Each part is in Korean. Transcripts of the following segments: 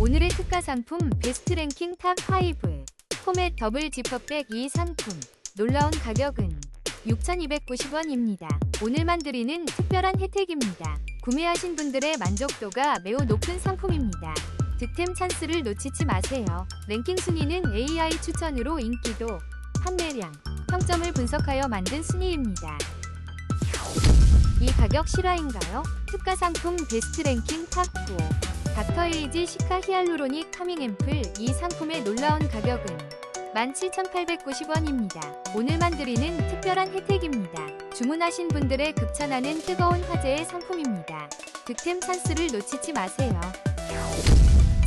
오늘의 특가 상품 베스트 랭킹 탑5 포맷 더블 지퍼백 이 상품 놀라운 가격은 6,290원입니다. 오늘만 드리는 특별한 혜택입니다. 구매하신 분들의 만족도가 매우 높은 상품입니다. 득템 찬스를 놓치지 마세요. 랭킹 순위는 AI 추천으로 인기도, 판매량, 평점을 분석하여 만든 순위입니다. 이 가격 실화인가요? 특가 상품 베스트 랭킹 탑9 닥터 에이지 시카 히알루로닉 카밍 앰플 이 상품의 놀라운 가격은 17,890원입니다. 오늘만 드리는 특별한 혜택입니다. 주문하신 분들의 극찬하는 뜨거운 화제의 상품입니다. 득템 찬스를 놓치지 마세요.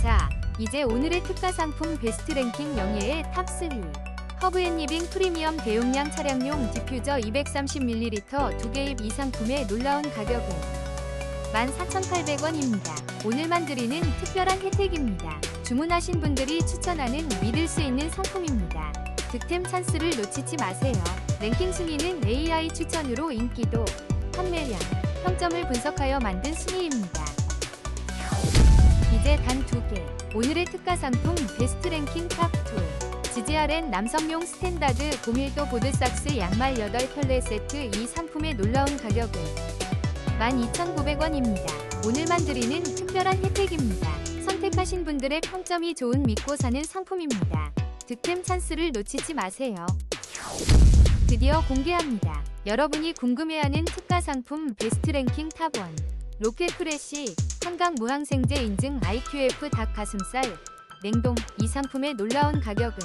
자, 이제 오늘의 특가 상품 베스트 랭킹 영예의 탑3 허브앤리빙 프리미엄 대용량 차량용 디퓨저 230ml 2개입 이 상품의 놀라운 가격은 14,800원입니다. 오늘만 드리는 특별한 혜택입니다. 주문하신 분들이 추천하는 믿을 수 있는 상품입니다. 득템 찬스를 놓치지 마세요. 랭킹 순위는 AI 추천으로 인기도, 판매량, 평점을 분석하여 만든 순위입니다. 이제 단 두 개. 오늘의 특가 상품 베스트 랭킹 탑2. GGRN 남성용 스탠다드 고밀도 보드삭스 양말 8켤레 세트 이 상품의 놀라운 가격은 12,900원입니다. 오늘만 드리는 특별한 혜택입니다. 선택하신 분들의 평점이 좋은 믿고 사는 상품입니다. 득템 찬스를 놓치지 마세요. 드디어 공개합니다. 여러분이 궁금해하는 특가 상품 베스트 랭킹 탑1 로켓 프레시 한강 무항생제 인증 IQF 닭 가슴살 냉동 이 상품의 놀라운 가격은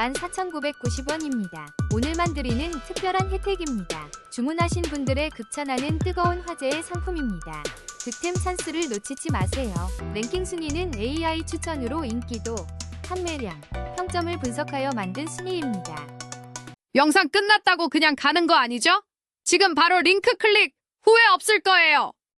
14,990원입니다. 오늘만 드리는 특별한 혜택입니다. 주문하신 분들의 극찬하는 뜨거운 화제의 상품입니다. 득템 찬스를 놓치지 마세요. 랭킹 순위는 AI 추천으로 인기도, 판매량, 평점을 분석하여 만든 순위입니다. 영상 끝났다고 그냥 가는 거 아니죠? 지금 바로 링크 클릭 후회 없을 거예요.